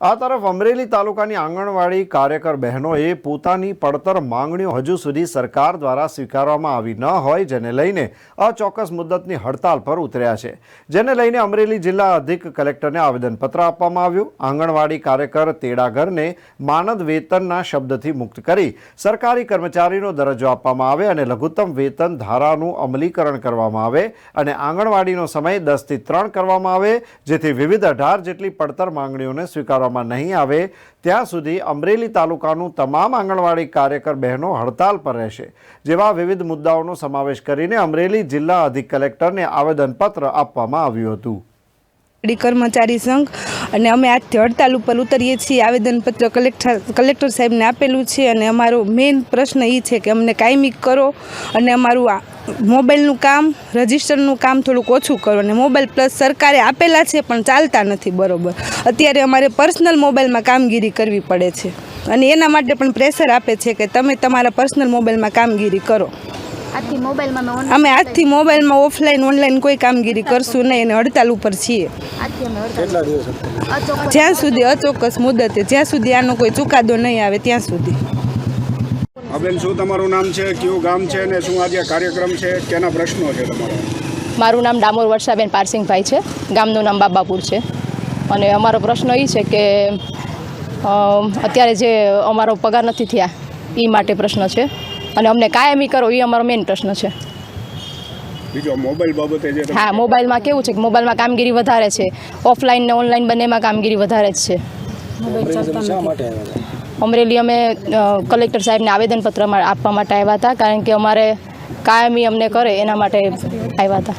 આ તરફ અમરેલી તાલુકાની આંગણવાડી કાર્યકર બહેનોએ પોતાની પડતર માંગણીઓ હજુ સુધી સરકાર દ્વારા સ્વીકારવામાં આવી ન હોય, જેને લઈને અચોક્કસ મુદ્દતની હડતાલ પર ઉતર્યા છે. જેને લઈને અમરેલી જિલ્લા અધિક કલેક્ટરને આવેદનપત્ર આપવામાં આવ્યું. આંગણવાડી કાર્યકર તેડાગરને માનદ વેતનના શબ્દથી મુક્ત કરી સરકારી કર્મચારીનો દરજ્જો આપવામાં આવે અને લઘુત્તમ વેતન ધારાનું અમલીકરણ કરવામાં આવે અને આંગણવાડીનો સમય દસથી ત્રણ કરવામાં આવે, જેથી વિવિધ અઢાર જેટલી પડતર માંગણીઓને સ્વીકારવામાં નહીં આવે, ત્યાં સુધી અમરેલી તાલુકાનું તમામ આંગણવાડી કાર્યકર બહેનો હડતાલ પર રહેશે, જેવા વિવિધ મુદ્દાઓનો સમાવેશ કરીને અમરેલી જિલ્લા અધિક કલેક્ટરને આવેદનપત્ર આપવામાં આવ્યું હતું. ડી કર્મચારી સંઘ અને અમે આજથી હડતાલ ઉપર ઉતરીએ છીએ, આવેદનપત્ર કલેક્ટર કલેક્ટર સાહેબને આપેલું છે અને અમારો મેઇન પ્રશ્ન એ છે કે અમને કાયમી કરો અને અમારું મોબાઈલનું કામ રજિસ્ટરનું કામ થોડુંક ઓછું કરો અને મોબાઈલ પ્લસ સરકારે આપેલા છે પણ ચાલતા નથી બરોબર. અત્યારે અમારે પર્સનલ મોબાઈલમાં કામગીરી કરવી પડે છે. અને એના માટે પણ પ્રેશર આપે છે કે તમે તમારા પર્સનલ મોબાઈલમાં કામગીરી કરો. અમે આજથી મોબાઈલમાં ઓફલાઈન ઓનલાઈન કોઈ કામગીરી કરશું નહીં અને હડતાલ ઉપર છીએ. જ્યાં સુધી અચોક્કસ મુદતે જ્યાં સુધી આનો કોઈ ચુકાદો નહીં આવે ત્યાં સુધી. હા બેન શું તમારું નામ છે? કયું ગામ છે? અને શું આજે કાર્યક્રમ છે? કેના પ્રશ્નો છે તમારા? મારું નામ ડામોર વર્ષાબેન પારસિંગભાઈ છે. ગામનું નામ બાબાપુર છે. અને અમારો પ્રશ્ન એ છે કે અત્યારે જે અમારો પગાર નથી થયા એ માટે પ્રશ્ન છે. અને અમને કાયમી કરો એ અમારો મેઇન પ્રશ્ન છે. બીજો મોબાઈલ બાબતે જે હા મોબાઈલમાં કેવું છે કે મોબાઈલમાં કામગીરી વધારે છે. ઓફલાઈન ને ઓનલાઈન બંનેમાં કામગીરી વધારે જ છે. અમરેલી અમે કલેક્ટર સાહેબને આવેદનપત્ર આપવા માટે આવ્યા હતા, કારણ કે અમારે કાયમી અમને કરે એના માટે આવ્યા હતા.